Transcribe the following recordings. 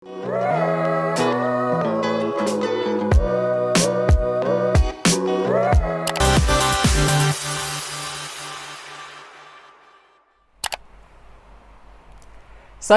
สวั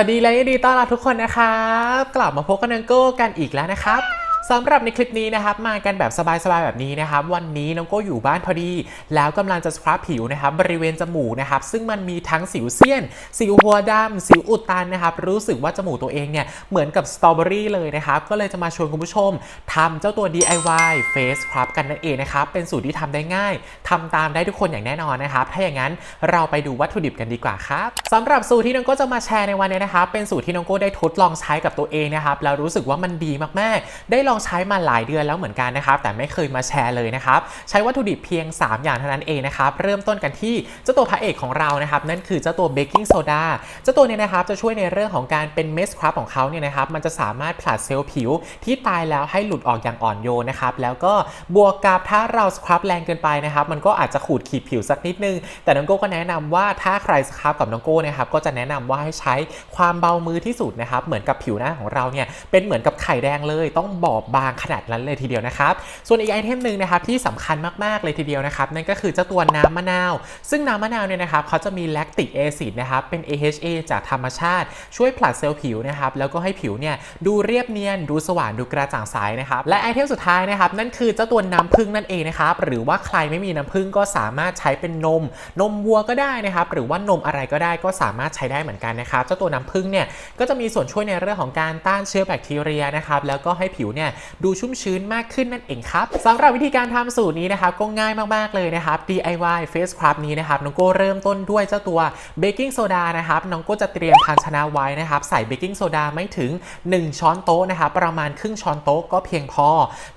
สดีและยินดีต้อนรับทุกคนนะครับ กลับมาพบกันนังโก้กันอีกแล้วนะครับ สำหรับในคลิปนี้นะครับมากันแบบสบายๆแบบนี้นะครับวันนี้น้องโก้อยู่บ้านพอดี แล้วกำลังจะสครับผิวนะครับบริเวณจมูกนะครับซึ่งมันมีทั้งสิวเซียน สิวหัวดำสิวอุดตันนะครับรู้สึกว่าจมูกตัวเองเนี่ยเหมือนกับสตรอเบอรี่เลยนะครับก็เลยจะมาชวนคุณผู้ชมทำเจ้าตัว DIY Face Scrub กันนั่นเองนะครับเป็นสูตรที่ทำได้ง่ายทำตามได้ทุกคนอย่างแน่นอนนะครับถ้าอย่างนั้นเราไปดูวัตถุดิบกันดีกว่าครับสำหรับสูตรที่น้องโก้จะมาแชร์ในวันนี้นะครับเป็นสูตรที่น้องโก้ได้ทดลองใช้กับตัวเองนะครับแล้วรู้สึกว่ามันดีมากๆ ได้ลององใช้มาหลายเดือนแล้วเหมือนกันนะครับ แต่ไม่เคยมาแชร์เลยนะครับ ใช้วัตถุดิบเพียง 3 อย่างเท่านั้นเองนะครับ เริ่มต้นกันที่เจ้าตัวพระเอกของเรานะครับ นั่นคือเจ้าตัวเบกกิ้งโซดา เจ้าตัวเนี้นะครับจะช่วยในเรื่องของการเป็นเมสครับของเขาเนี่ยนะครับ มันจะสามารถผลัดเซลล์ผิวที่ตายแล้วให้หลุดออกอย่างอ่อนโยนนะครับ แล้วก็บวกกับถ้าเราสครับแรงเกินไปนะครับ มันก็อาจจะขูดขีดผิวสักนิดนึง แต่น้องโก้ก็แนะนำว่าถ้าใครสครับกับน้องโก้นะครับ ก็จะแนะนำว่าให้ใช้ความเบามือที่สุดนะครับ เหมือนกับผิวหน้าของเราเนี่ยเป็นเหมือนกับไข่แดงเลย ต้องบอบบางขนาดนั้นเลยทีเดียวนะครับ ส่วนอีกไอเทมหนึ่งนะครับที่สำคัญมากๆเลยทีเดียวนะครับนั่นก็คือเจ้าตัวน้ำมะนาว ซึ่งน้ำมะนาวเนี่ยนะครับเขาจะมีแลคติกแอซิดนะครับเป็น AHA จากธรรมชาติ ช่วยผลัดเซลล์ผิวนะครับแล้วก็ให้ผิวเนี่ยดูเรียบเนียน ดูสว่างดูกระจ่างใสนะครับและไอเทมสุดท้ายนะครับนั่นคือเจ้าตัวน้ำผึ้งนั่นเองนะครับหรือว่าใครไม่มีน้ำผึ้งก็สามารถใช้เป็นนม นมวัวก็ได้นะครับหรือว่านมอะไรก็ได้ก็สามารถใช้ได้เหมือนกันนะครับเจ้าตัวน้ำผึ้งเนี่ยก็จะมีส่วนช่วยในเรื่องของการต้านเชื้อแบคทีเรียนะครับแล้วก็ให้ผิวเนี่ยดูชุ่มชื้นมากขึ้นนั่นเองครับสำหรับวิธีการทำสูตรนี้นะครับก็ง่ายมากๆเลยนะครับ DIY Face Scrub นี้นะครับน้องโก้เริ่มต้นด้วยเจ้าตัวเบกกิ้งโซดานะครับน้องโก้จะเตรียมภาชนะไว้นะครับใส่เบกกิ้งโซดาไม่ถึง 1 ช้อนโต๊ะนะครับประมาณครึ่งช้อนโต๊ะก็เพียงพอ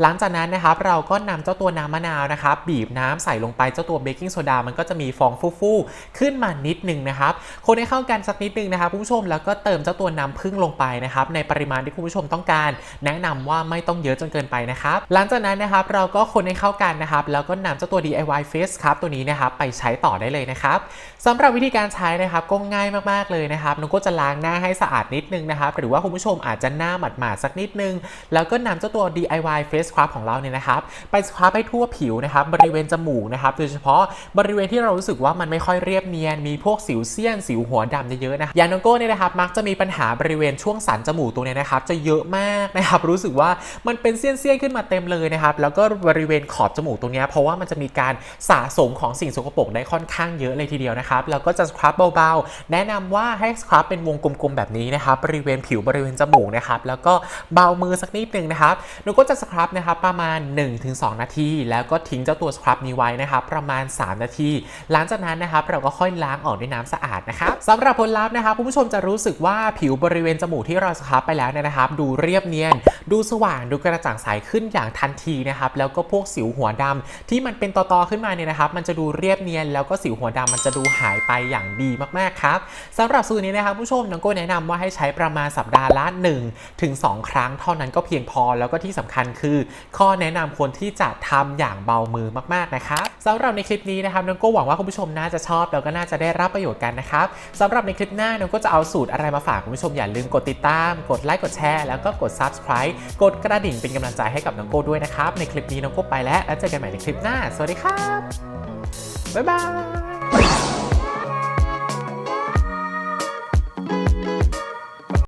หลังจากนั้นนะครับเราก็นำเจ้าตัวน้ำมะนาวนะครับบีบน้ำใส่ลงไปเจ้าตัวเบกกิ้งโซดามันก็จะมีฟองฟู่ๆขึ้นมานิดนึงนะครับคนให้เข้ากันสักนิดนึงนะครับคุณผู้ชมแล้วก็เติมเจ้าตัวน้ำผึ้งลงไปนะครับในปริมาณที่คุณผู้ชมต้องการ แนะนำว่าไม่ไม่ต้องเยอะจนเกินไปนะครับหลังจากนั้นนะครับเราก็คนให้เข้ากันนะครับแล้วก็นำเจ้าตัว DIY Face Scrub ตัวนี้นะครับไปใช้ต่อได้เลยนะครับสำหรับวิธีการใช้นะครับก็ง่ายมากๆเลยนะครับน้องก็จะล้างหน้าให้สะอาดนิดนึงนะครับหรือว่าคุณผู้ชมอาจจะหน้าหมาดๆสักนิดนึง แล้วก็นำเจ้าตัว DIY Face Scrub ของเราเนี่ยนะครับไปสครับให้ทั่วผิวนะครับบริเวณจมูกนะครับโดยเฉพาะบริเวณที่เรารู้สึกว่ามันไม่ค่อยเรียบเนียน มีพวกสิวเซียน สิวหัวดำเยอะๆนะอย่างน้องโก้เนี่ยนะครับมักจะมีปัญหาบริเวณช่วงสันจมูกตรงนี้นะครับจะเยอะมากนะครับรู้สึกว่ามันเป็นเสี้ยนๆขึ้นมาเต็มเลยนะครับ แล้วก็บริเวณขอบจมูกตรงนี้ เพราะว่ามันจะมีการสะสมของสิ่งสกปรกได้ค่อนข้างเยอะเลยทีเดียวนะครับ แล้วก็จะสครับเบาๆ แนะนำว่าให้สครับเป็นวงกลมๆแบบนี้นะครับ บริเวณผิวบริเวณจมูกนะครับ แล้วก็เบามือสักนิดหนึ่งนะครับหนูก็จะสครับนะครับประมาณ 1-2 นาที แล้วก็ทิ้งเจ้าตัวสครับนี้ไว้นะครับ ประมาณ 3 นาที หลังจากนั้นนะครับเราก็ค่อยล้างออกด้วยน้ำสะอาดนะครับสำหรับผลลัพธ์นะครับคุณผู้ชมจะรู้สึกว่าผิวบริเวณจมูกที่เราสครับไปแล้วเนี่ยนะครับ ดูเรียบเนียน ดูสว่างดูกระจ่างใสขึ้นอย่างทันทีนะครับแล้วก็พวกสิวหัวดำที่มันเป็นตอๆขึ้นมาเนี่ยนะครับ มันจะดูเรียบเนียนแล้วก็สิวหัวดำมันจะดูหายไปอย่างดีมากๆครับสำหรับสูตรนี้นะครับผู้ชมน้องโก้แนะนำว่าให้ใช้ประมาณสัปดาห์ละ1ถึง2ครั้งเท่านั้นก็เพียงพอแล้วก็ที่สำคัญคือ ข้อแนะนำควรที่จะทำอย่างเบามือมากๆนะครับสำหรับในคลิปนี้นะครับน้องโก้หวังว่าคุณผู้ชมน่าจะชอบแล้วก็น่าจะได้รับประโยชน์กันนะครับสำหรับในคลิปหน้าน้องก็จะเอาสูตรอะไรมาฝากคุณผู้ชมอย่าลืมกดติดตาม กดไลค์กดแชร์แล้วก็กด subscribe กดกระดิ่งเป็นกำลังใจให้กับน้องโก้ด้วยนะครับ ในคลิปนี้น้องโก้ไปแล้ว แล้วเจอกันใหม่ในคลิปหน้า สวัสดีครับ บ๊ายบาย